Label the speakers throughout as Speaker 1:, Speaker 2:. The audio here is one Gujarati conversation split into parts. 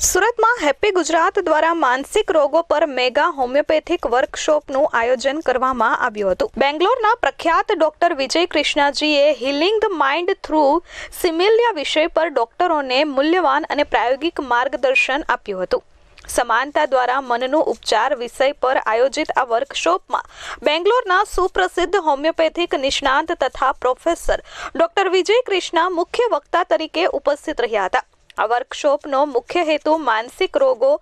Speaker 1: સુરતમાં હેપી ગુજરાત દ્વારા માનસિક રોગો પર મેગા હોમિયોપેથિક વર્કશોપનું આયોજન કરવામાં આવ્યું હતું. બેંગ્લોરના પ્રખ્યાત doctor Vijay કૃષ્ણાજીએ healing the mind through Similia વિષય પર ડોક્ટરોને મૂલ્યવાન અને પ્રાયોગિક માર્ગદર્શન આપ્યું હતું. સમાનતા દ્વારા મનનો ઉપચાર વિષય પર આયોજિત આ વર્કશોપમાં બેંગ્લોરના સુપ્રસિદ્ધ હોમિયોપેથિક નિષ્ણાંત તથા પ્રોફેસર ડોક્ટર વિજય કૃષ્ણા મુખ્ય વક્તા તરીકે ઉપસ્થિત રહ્યા હતા. આ વર્કશોપનો મુખ્ય હેતુ માનસિક રોગો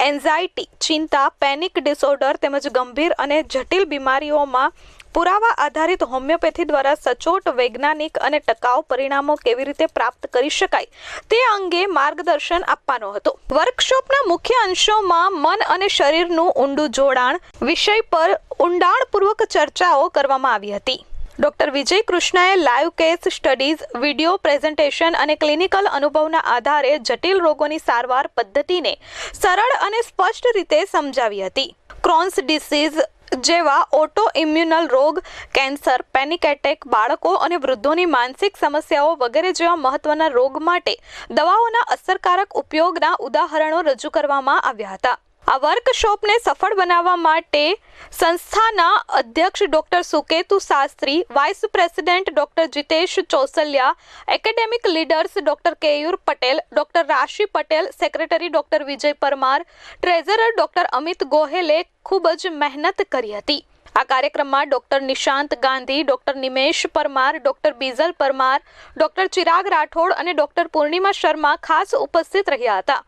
Speaker 1: એન્ઝાયટી ચિંતા પેનિક ડિસઓર્ડર તેમજ ગંભીર અને જટિલ બીમારીઓમાં પુરાવા આધારિત હોમિયોપેથી દ્વારા સચોટ, વૈજ્ઞાનિક અને ટકાઉ પરિણામો કેવી રીતે પ્રાપ્ત કરી શકાય તે અંગે માર્ગદર્શન આપવાનો હતો. વર્કશોપના મુખ્ય અંશોમાં મન અને શરીરનું ઊંડું જોડાણ વિષય પર ઊંડાણપૂર્વક ચર્ચાઓ કરવામાં આવી હતી. Doctor Vijay કૃષ્ણાએ live case studies, video presentation અને ક્લિનિકલ અનુભવના આધારે જટિલ રોગોની સારવાર પદ્ધતિને સરળ અને સ્પષ્ટ રીતે સમજાવી હતી. ક્રોન્સ ડિસીઝ જેવા ઓટો ઇમ્યુનલ રોગ કેન્સર પેનિક એટેક બાળકો અને વૃદ્ધોની માનસિક સમસ્યાઓ વગેરે જેવા મહત્વના રોગ માટે દવાઓના અસરકારક ઉપયોગના ઉદાહરણો રજૂ કરવામાં આવ્યા હતા. આ વર્કશોપને સફળ બનાવવા માટે સંસ્થાના અધ્યક્ષ doctor Suketu Shastri, vice president doctor Jitesh Chosaliya, academic leaders doctor Keyur Patel, doctor Rashi Patel, secretary doctor Vijay Parmar, treasurer doctor Amit ગોહેલે ખૂબ જ મહેનત કરી હતી. આ કાર્યક્રમમાં doctor Nishant Gandhi, doctor Nimesh Parmar, doctor Bijal Parmar, doctor Chirag Rathod અને ડોક્ટર પૂર્ણિમા શર્મા ખાસ ઉપસ્થિત રહ્યા હતા.